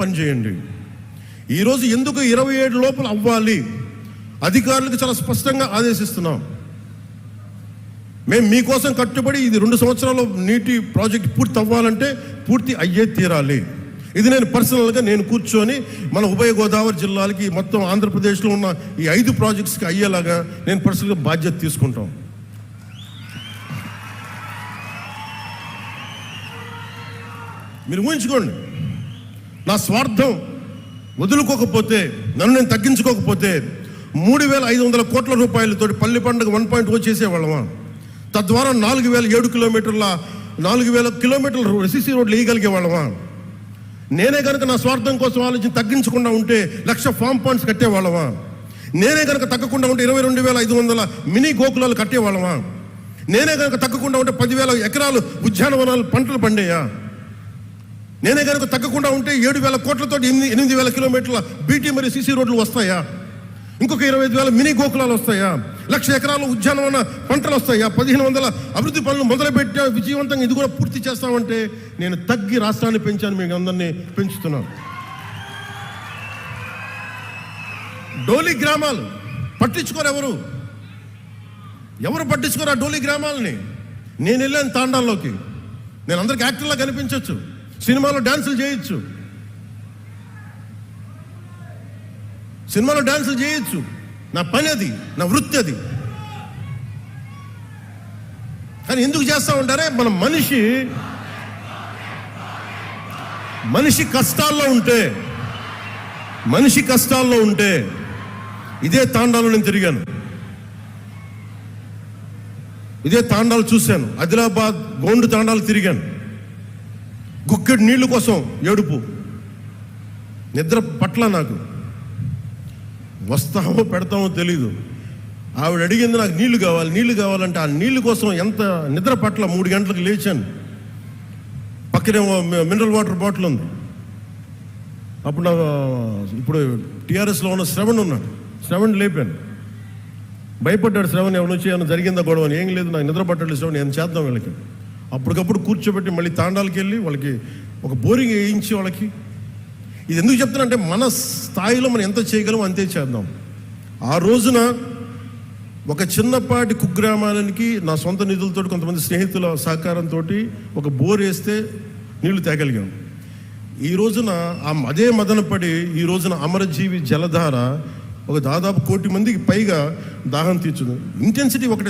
పనిచేయండి ఈరోజు ఎందుకు ఇరవై ఏడు లోపల అవ్వాలి? అధికారులకు చాలా స్పష్టంగా ఆదేశిస్తున్నాం. మేము మీకోసం కట్టుబడి ఇది రెండు సంవత్సరాలు నీటి ప్రాజెక్ట్ పూర్తి అవ్వాలంటే పూర్తి అయ్యే తీరాలి. ఇది నేను పర్సనల్గా నేను కూర్చొని మన ఉభయ గోదావరి జిల్లాలకి మొత్తం ఆంధ్రప్రదేశ్లో ఉన్న ఈ ఐదు ప్రాజెక్ట్స్కి అయ్యేలాగా నేను పర్సనల్గా బాధ్యత తీసుకుంటాం. మీరు ఊహించుకోండి. నా స్వార్థం వదులుకోకపోతే నన్ను నేను తగ్గించుకోకపోతే మూడు వేల ఐదు వందల కోట్ల రూపాయలతో పల్లి పండుగ వన్ పాయింట్ ఓ చేసేవాళ్ళమా? తద్వారా నాలుగు వేల ఏడు కిలోమీటర్ల నాలుగు వేల కిలోమీటర్ల సిసి రోడ్లు వేయగలిగే వాళ్ళమా నేనే కనుక నా స్వార్థం కోసం ఆలోచన తగ్గించకుండా ఉంటే లక్ష ఫామ్ పాయింట్స్ కట్టేవాళ్ళమా? నేనే కనుక తగ్గకుండా ఉంటే ఇరవై రెండు వేల ఐదు వందల మినీ గోకులాలు కట్టేవాళ్ళమా? నేనే కనుక తగ్గకుండా ఉంటే పదివేల ఎకరాలు ఉద్యానవనాలు పంటలు పండేయా? నేనే కనుక తగ్గకుండా ఉంటే ఏడు వేల కోట్లతో ఎనిమిది ఎనిమిది వేల కిలోమీటర్ల బీటీ మరియు సీసీ రోడ్లు వస్తాయా? ఇంకొక ఇరవై ఐదు వేల మినీ గోకులాలు వస్తాయా? లక్ష ఎకరాల ఉద్యానవన పంటలు వస్తాయా? పదిహేను వందల అభివృద్ధి పనులు మొదలుపెట్టా విజయవంతంగా ఇది కూడా పూర్తి చేస్తామంటే నేను తగ్గి రాష్ట్రాన్ని పెంచాను మీకు అందరినీ పెంచుతున్నాను. డోలి గ్రామాలు పట్టించుకోరు ఎవరు? ఎవరు పట్టించుకోరు ఆ డోలి గ్రామాలని? నేను వెళ్ళాను తాండాల్లోకి. నేను అందరికి యాక్టర్లా కనిపించవచ్చు సినిమాలో డాన్సులు చేయొచ్చు. సినిమాలో డాన్సులు చేయొచ్చు. నా పని అది నా వృత్తి అది కానీ ఎందుకు చేస్తా ఉంటారే? మన మనిషి మనిషి కష్టాల్లో ఉంటే మనిషి కష్టాల్లో ఉంటే ఇదే తాండాలో నేను తిరిగాను. ఇదే తాండాలు చూశాను. ఆదిలాబాద్ గోండు తాండాలు తిరిగాను. గుక్కెడు నీళ్ళ కోసం ఏడుపు. నిద్ర పట్ల నాకు. వస్తామో పెడతామో తెలీదు. ఆవిడ అడిగింది నాకు నీళ్ళు కావాలి నీళ్ళు కావాలంటే ఆ నీళ్ళ కోసం ఎంత నిద్ర పట్ల మూడు గంటలకు లేచాను. పక్కనే మినరల్ వాటర్ బాటిల్ ఉంది. అప్పుడు ఇప్పుడు టీఆర్ఎస్లో ఉన్న శ్రవణ్ ఉన్నాడు. శ్రవణ్ లేపాను. భయపడ్డాడు శ్రవణ్ ఎవరు వచ్చి ఏమైనా జరిగిందా గొడవ అని. ఏం లేదు నాకు నిద్ర పట్టాడు శ్రవణ్ ఏం చేద్దాం వీళ్ళకి. అప్పటికప్పుడు కూర్చోబెట్టి మళ్ళీ తాండాలకి వెళ్ళి వాళ్ళకి ఒక బోరింగ్ వేయించి వాళ్ళకి. ఇది ఎందుకు చెప్తున్నా మన స్థాయిలో మనం ఎంత చేయగలం అంతే చేద్దాం. ఆ రోజున ఒక చిన్నపాటి కుగ్రామాలకి నా సొంత నిధులతో కొంతమంది స్నేహితుల సహకారంతో ఒక బోర్ వేస్తే నీళ్ళు తేగలిగాం. ఈ రోజున ఆ అదే మదనపడి ఈ రోజున అమరజీవి జలధార ఒక దాదాపు కోటి మందికి పైగా దాహం తీర్చుంది. ఇంటెన్సిటీ ఒకటే